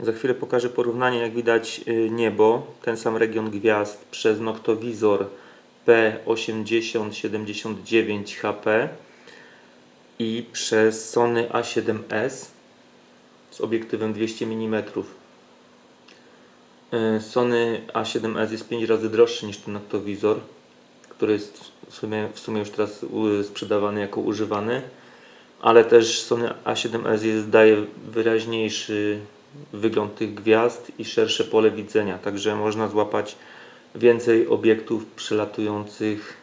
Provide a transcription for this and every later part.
Za chwilę pokażę porównanie, jak widać y, niebo, ten sam region gwiazd przez noktowizor P8079 HP i przez Sony A7S z obiektywem 200 mm. Y, Sony A7S jest 5 razy droższy niż ten noktowizor, który jest w sumie, w sumie już teraz sprzedawany jako używany, ale też Sony A7S jest, daje wyraźniejszy wygląd tych gwiazd i szersze pole widzenia, także można złapać więcej obiektów przelatujących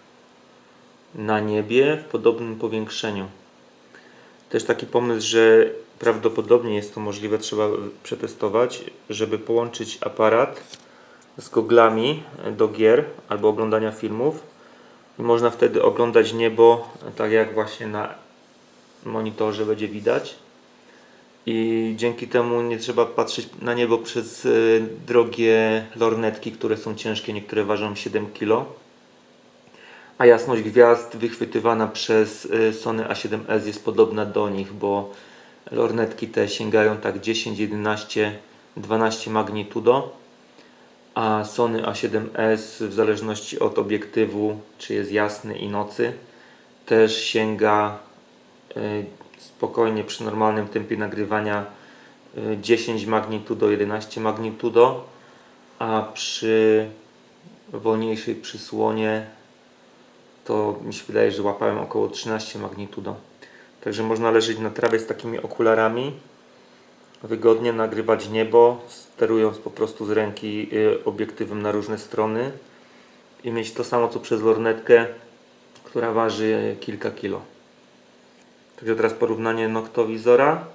na niebie w podobnym powiększeniu. Też taki pomysł, że prawdopodobnie jest to możliwe, trzeba przetestować, żeby połączyć aparat z goglami do gier albo oglądania filmów. I można wtedy oglądać niebo tak jak właśnie na monitorze będzie widać. I dzięki temu nie trzeba patrzeć na niebo przez y, drogie lornetki, które są ciężkie, niektóre ważą 7 kg. A jasność gwiazd wychwytywana przez y, Sony A7S jest podobna do nich, bo lornetki te sięgają tak 10, 11, 12 magnitudo, a Sony A7S w zależności od obiektywu, czy jest jasny i nocy, też sięga spokojnie przy normalnym tempie nagrywania y, 10 magnitudo, 11 magnitudo, a przy wolniejszej przysłonie to mi się wydaje, że łapałem około 13 magnitudo. Także można leżeć na trawie z takimi okularami, wygodnie nagrywać niebo, sterując po prostu z ręki y, obiektywem na różne strony i mieć to samo co przez lornetkę, która waży kilka kilo. Także teraz porównanie noktowizora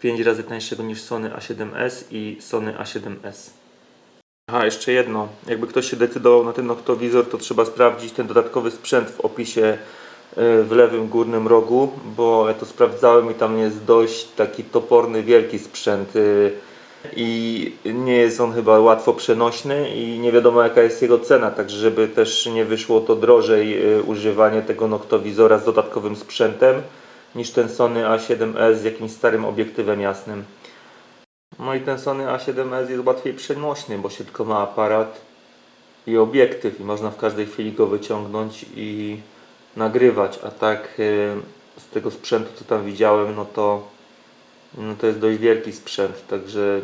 5 razy tańszego niż Sony A7S i Sony A7S. Aha, jeszcze jedno. Jakby ktoś się decydował na ten noktowizor, to trzeba sprawdzić ten dodatkowy sprzęt w opisie y, w lewym górnym rogu, bo ja to sprawdzałem i tam jest dość taki toporny, wielki sprzęt y, i nie jest on chyba łatwo przenośny i nie wiadomo jaka jest jego cena, także żeby też nie wyszło to drożej y, używanie tego noktowizora z dodatkowym sprzętem niż ten Sony A7S z jakimś starym obiektywem jasnym. No i ten Sony A7S jest łatwiej przenośny, bo się tylko ma aparat i obiektyw i można w każdej chwili go wyciągnąć i nagrywać, a tak y, z tego sprzętu co tam widziałem, no to no to jest dość wielki sprzęt, także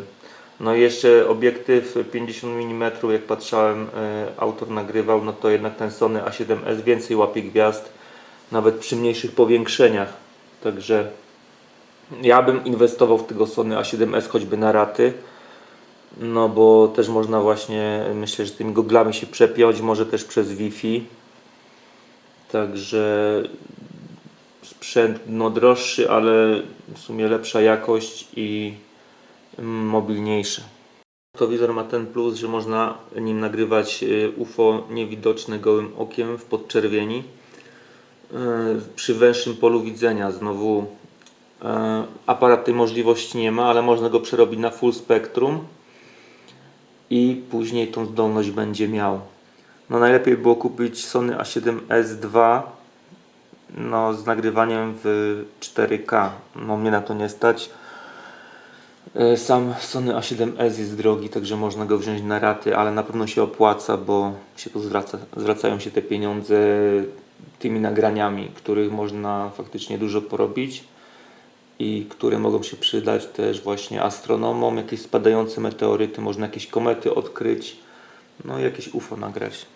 no jeszcze obiektyw 50 mm, jak patrzałem, y, autor nagrywał, no to jednak ten Sony A7S więcej łapie gwiazd, nawet przy mniejszych powiększeniach, także ja bym inwestował w tego Sony A7S choćby na raty, no bo też można właśnie, myślę, że tymi goglami się przepiąć, może też przez Wi-Fi, także sprzęt no droższy, ale w sumie lepsza jakość i mm, mobilniejszy. Noctowizor ma ten plus, że można nim nagrywać y, UFO niewidoczne gołym okiem w podczerwieni y, przy węższym polu widzenia. Znowu y, aparat tej możliwości nie ma, ale można go przerobić na full spectrum i później tą zdolność będzie miał. No najlepiej było kupić Sony A7S II no, z nagrywaniem w 4K. No mnie na to nie stać. E, Sam Sony A7S jest drogi, także można go wziąć na raty, ale na pewno się opłaca, bo się zwraca, zwracają się te pieniądze tymi nagraniami, których można faktycznie dużo porobić i które mogą się przydać też właśnie astronomom, jakieś spadające meteoryty, można jakieś komety odkryć, no i jakieś UFO nagrać.